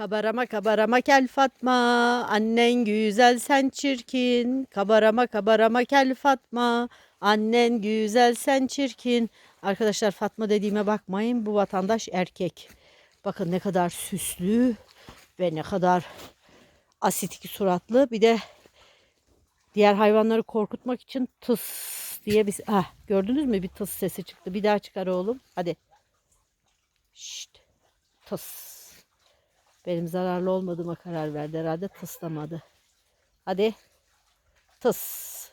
Kabarama kabarama kel Fatma, annen güzel sen çirkin. Kabarama kabarama kel Fatma, annen güzel sen çirkin. Arkadaşlar Fatma dediğime bakmayın bu vatandaş erkek. Bakın ne kadar süslü ve ne kadar asitik suratlı. Bir de diğer hayvanları korkutmak için tıs diye bir... Ah, gördünüz mü bir tıs sesi çıktı. Bir daha çıkar oğlum. Hadi. Şşt. Tıs. Benim zararlı olmadığıma karar verdi herhalde. Tıslamadı. Hadi. Tıs.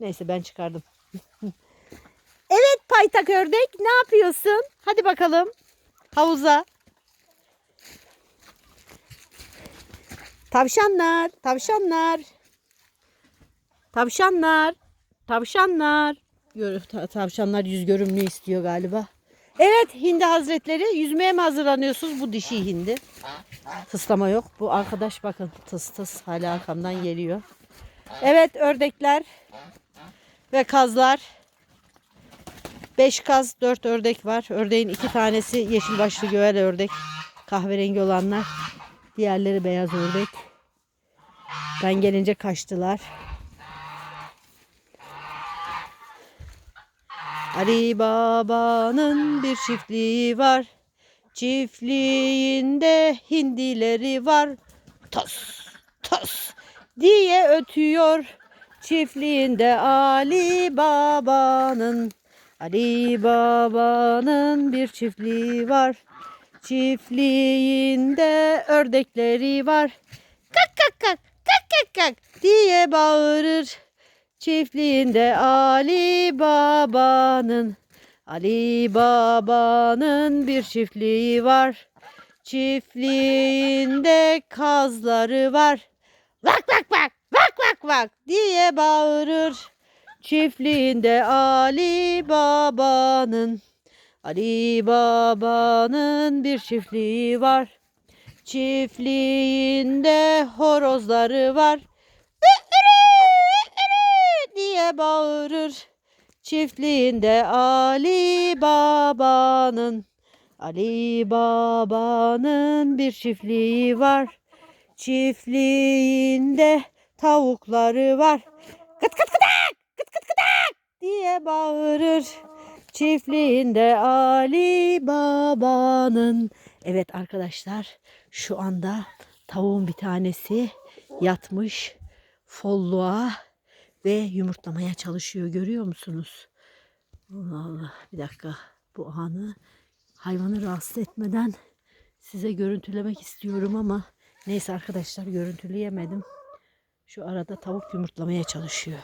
Neyse ben çıkardım. evet paytak ördek ne yapıyorsun? Hadi bakalım. Havuza. Tavşanlar, tavşanlar. Tavşanlar, tavşanlar. Tavşanlar yüz görümlü istiyor galiba. Evet Hindi Hazretleri yüzmeye mi hazırlanıyorsunuz? Bu dişi hindi. Tıslama yok. Bu arkadaş bakın tıs tıs hala arkamdan geliyor. Evet ördekler ve kazlar. Beş kaz, dört ördek var. Ördeğin iki tanesi yeşil başlı göğel ördek. Kahverengi olanlar. Diğerleri beyaz ördek. Ben gelince kaçtılar. Ali Baba'nın bir çiftliği var. Çiftliğinde hindileri var. Tos, tos diye ötüyor. Çiftliğinde Ali Baba'nın Ali Baba'nın bir çiftliği var. Çiftliğinde ördekleri var. Kak kak kak kak kak kak diye bağırır. Çiftliğinde Ali Baba'nın Ali Baba'nın bir çiftliği var. Çiftliğinde kazları var. Vak vak vak vak vak vak diye bağırır. Çiftliğinde Ali Baba'nın Ali Baba'nın bir çiftliği var. Çiftliğinde horozları var. diye bağırır. Çiftliğinde Ali Baba'nın Ali Baba'nın bir çiftliği var. Çiftliğinde tavukları var. Kıt kıt kıdak kıt kıt kıdak diye bağırır. Çiftliğinde Ali Baba'nın. Evet arkadaşlar şu anda tavuğun bir tanesi yatmış folluğa ve yumurtlamaya çalışıyor. Görüyor musunuz? Allah Allah. Bir dakika. Bu anı hayvanı rahatsız etmeden size görüntülemek istiyorum ama neyse arkadaşlar görüntüleyemedim. Şu arada tavuk yumurtlamaya çalışıyor.